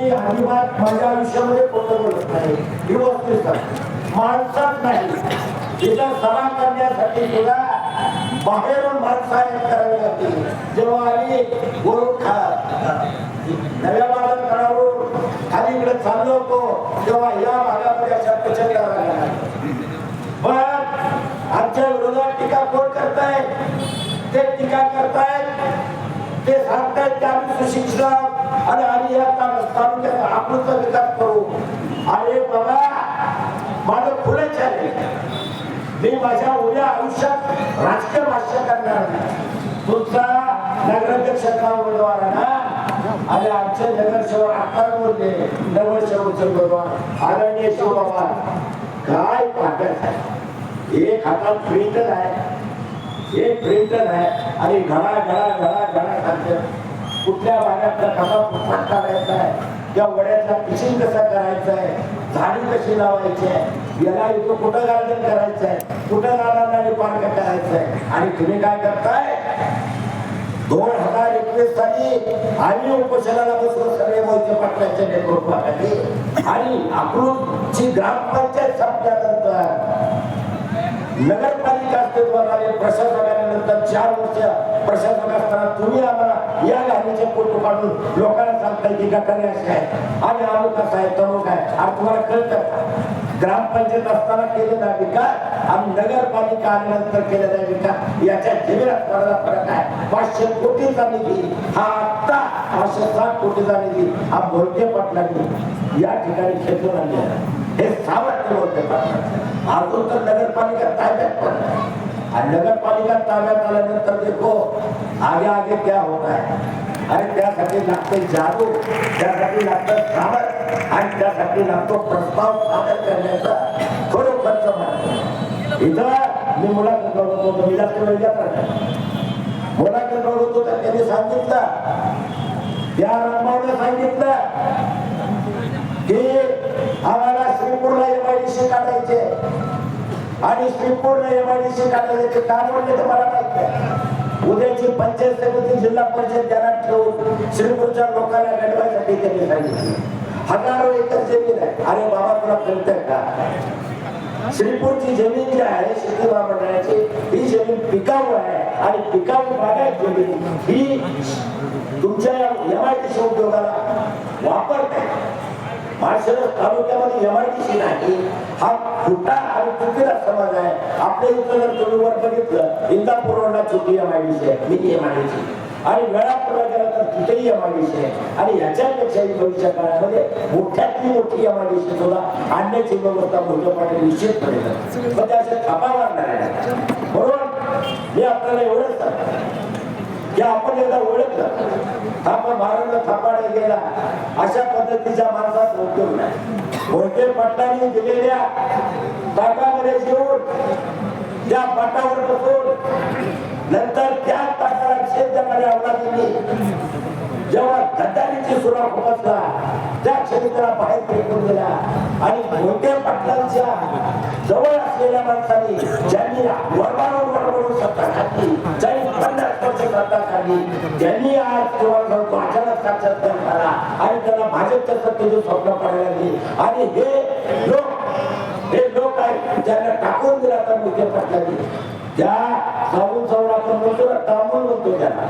मी अजिबात माझ्या आयुष्यामध्ये खोटं बोलत नाही ही वस्तू माणसात नाही तिचा सभा करण्यासाठी तुला बाहेरून माणसं आहेत करावी लागते जेव्हा आम्ही गोरू खा नव्या बाजारकडून खाली इकडे चाललो होतो तेव्हा या भागामध्ये अशा प्रचंड रांगा. पण आमच्या विरोधात टीका कोण करतायत ते टीका करतायत ते सांगतायत की आम्ही सुशिक्षित आणि आम्ही या ता- तालुक्यात विकास करू? अरे बाबा माझं खुलं आहे. मी माझ्या उद्या आयुष्यात राजकीय भाष्य करणार तुमचा नगराध्यक्षाचा उमेदवार आहे ना? आणि आमचे नगरसेवक आकार बोलले नगरसेवकचे उमेदवार आदरणीय शिवबाबा काय पाठत आहे? एक हातात प्रिंटर आहे एक प्रिंटर आहे आणि घडा घडा घडा घडा सांगतं कुठल्या भागातला कसा फुटपाथ काढायचा आहे? त्या वड्याचा किचिंग कसा करायचा आहे? झाडी कशी लावायची आहे? याला इथं कुठं गार्डन करायचं आहे? कुठं गार्डन पार्क करायचं आहे? आणि तुम्ही काय करताय? दोन हजार एकवीस साली आम्ही उपोषणाला बसून सगळे मोहिते पाटलांच्या नेतृत्वाखाली. आणि अकलूजची ग्रामपंचायत संपल्यानंतर नगरपालिका अस्तित्वात आले प्रशासक चार वर्ष प्रशासक असताना तुम्ही आम्हाला या फोटो काढून लोकांना सांगताय की गटारे असे आहे आणि अमुक असं आहे तमुक आहे आणि तुम्हाला कळत ग्रामपंचायत असताना केलेला विकास आणि नगरपालिका आल्यानंतर केलेला विकास याच्या जमिनात पडला फरक आहे. पाचशे कोटीचा निधी हा आत्ता पाचशे साठ कोटीचा निधी हा मोहिते पाटलांनी या ठिकाणी खेचून आणलेला हे सामर्थ्य मोहिते पाटला अजून तर नगरपालिका ताब्यात पण आणि नगरपालिका ताब्यात आल्यानंतर देखो आगे आगे क्या होता है? आणि त्यासाठी लागते जादू त्यासाठी लागतं सामर्थ आणि त्यासाठी लागतो प्रस्ताव सादर करण्याचा खरोखरच मार्ग. इथं मी मुलाखत करत होतो मी जास्त वेळ मुलाखत करत होतो तर त्यांनी सांगितलं त्या रंगावनं सांगितलं की आम्हाला श्रीपूरला एमआयडीसी काढायचे. आणि श्रीपूरला एमआयडीसी काढायचे का म्हणले तर मला माहिती आहे उद्याची पंचायत समिती जिल्हा परिषद ध्यानात ठेवून श्रीपूरच्या लोकांना घडवायसाठी त्यांनी सांगितले. हजारो एकर जमीन आहे. अरे बाबा तुला कळतंय का? श्रीपूरची जमीन जी आहे शेती महामंडळाची ही जमीन पिकाऊ आहे आणि पिकाऊ बागायत जमीन ही तुमच्या एम आय एमआयडीसी उद्योगाला वापरते माळशिरस तालुक्यामध्ये एमआयडीसी नाही. हा खोटा आणि चुकीचा समाज आहे. आपल्या इथं जर तुम्ही वर बघितलं इंदापूर रोडला चुकी एमआयडीसी आहे. मी एमआयडीसी आणि वेळापूरला गेला तर तिथेही एमआयडीसी आहे. आणि याच्यापेक्षाही भविष्य काळामध्ये मोठ्यातली मोठी एमआयडीसी सुद्धा आणण्याची व्यवस्था मोठ्या पाटील निश्चितपणे करते. पण त्याचे थापा मारणार आहे बरोबर? मी आपल्याला एवढंच सांगतो. की आपण एकदा ओळखलं. थापा मारून थापाडे गेला. अशा पद्धतीच्या माणसात होतो. नाही मोठे दिलेल्या ताटामध्ये जेवून त्या पाटावर बसून नंतर त्या ताटाला क्षेत्रामध्ये देणाऱ्या अवलादींनी जेव्हा गद्दारीची सुरुवात पोहोचला त्या क्षेत्राला बाहेर फेकून दिला. आणि मोठ्या पाटलांच्या जवळ असलेल्या माणसांनी ज्यांनी वरवारून वरवरून सत्ता ज्यांनी आज तुम्हाला सांगतो अचानक साक्षात्कार झाला आणि त्याला भाजपच्या सत्तेची स्वप्न पडायला लागली आणि हे लोक हे लोक आहेत ज्यांना टाकून दिला तर मुख्य पाटलांनी त्या सावून सावून आपण म्हणतो ना तामूल म्हणतो त्याला.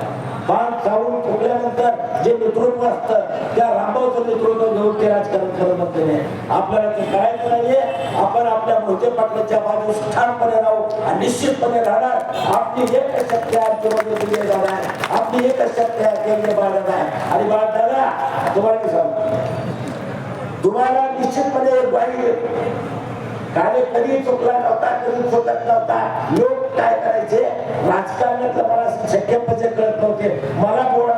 नंतर जे नेतृत्व असतं त्या रामभाऊचं नेतृत्व घेऊन ते राजकारण करत असलेले आपल्याला ते करायचं नाहीये. आपण आपल्या मोठे पाटलाच्या बाजूस ठाणपणे राहू आणि निश्चितपणे राहणार. आपली एक शक्ती आहे आमच्यामध्ये दिली जाणार आहे. आपली एक शक्ती आहे केंद्र बाळगत आहे. आणि बाळदादा तुम्हाला मी सांगतो. तुम्हाला निश्चितपणे एक कार्य कधी चुकला नव्हता कधी चुकत नव्हता. लोक काय करायचे? राजकारणातलं मला शक्य पचे कळत नव्हते. मला बोडा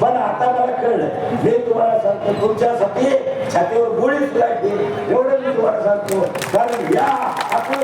पण आता मला कळलं. मी तुम्हाला सांगतो तुमच्यासाठी छातीवर गोळी सुद्धा एवढं मी तुम्हाला सांगतो. कारण या आपलं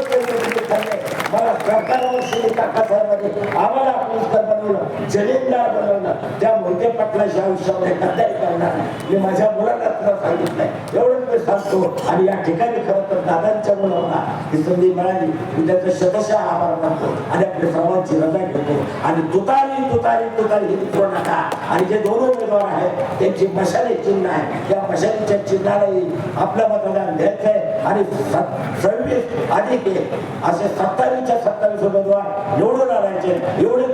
मला सरकारवर काकासाहेबांनी आम्हाला पुरस्कार बनवलं जमीनदार बनवलं. त्या मोठे पाटलाच्या आयुष्यामध्ये गद्दारी करणार मी माझ्या मुलाला तुला सांगितलंय. एवढं मी सांगतो. आणि या ठिकाणी खरं तर दादांच्या मुलांना ही संधी मिळाली. मी त्याचं शतशः आभार मानतो. आणि आपल्या सर्वांची रजा घेतो. आणि तुतारी तुतारी तुतारी हे विसरू नका आणि जे दोन उमेदवार आहेत त्यांची मशाले चिन्ह आहे. त्या मशालीच्या चिन्हालाही आपलं मतदान द्यायचंय. आणि सव्वीस अधिक एक असे सत्तावीसच्या सत्तावीस उमेदवार निवडून आणायचे. एवढे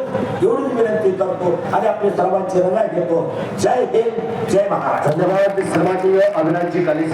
एवढीच विनंती करतो. आणि आपली सर्वांची रजा घेतो. जय हिंद जय महाराज धन्यवाद. सन्माननीय अविनाशजी काली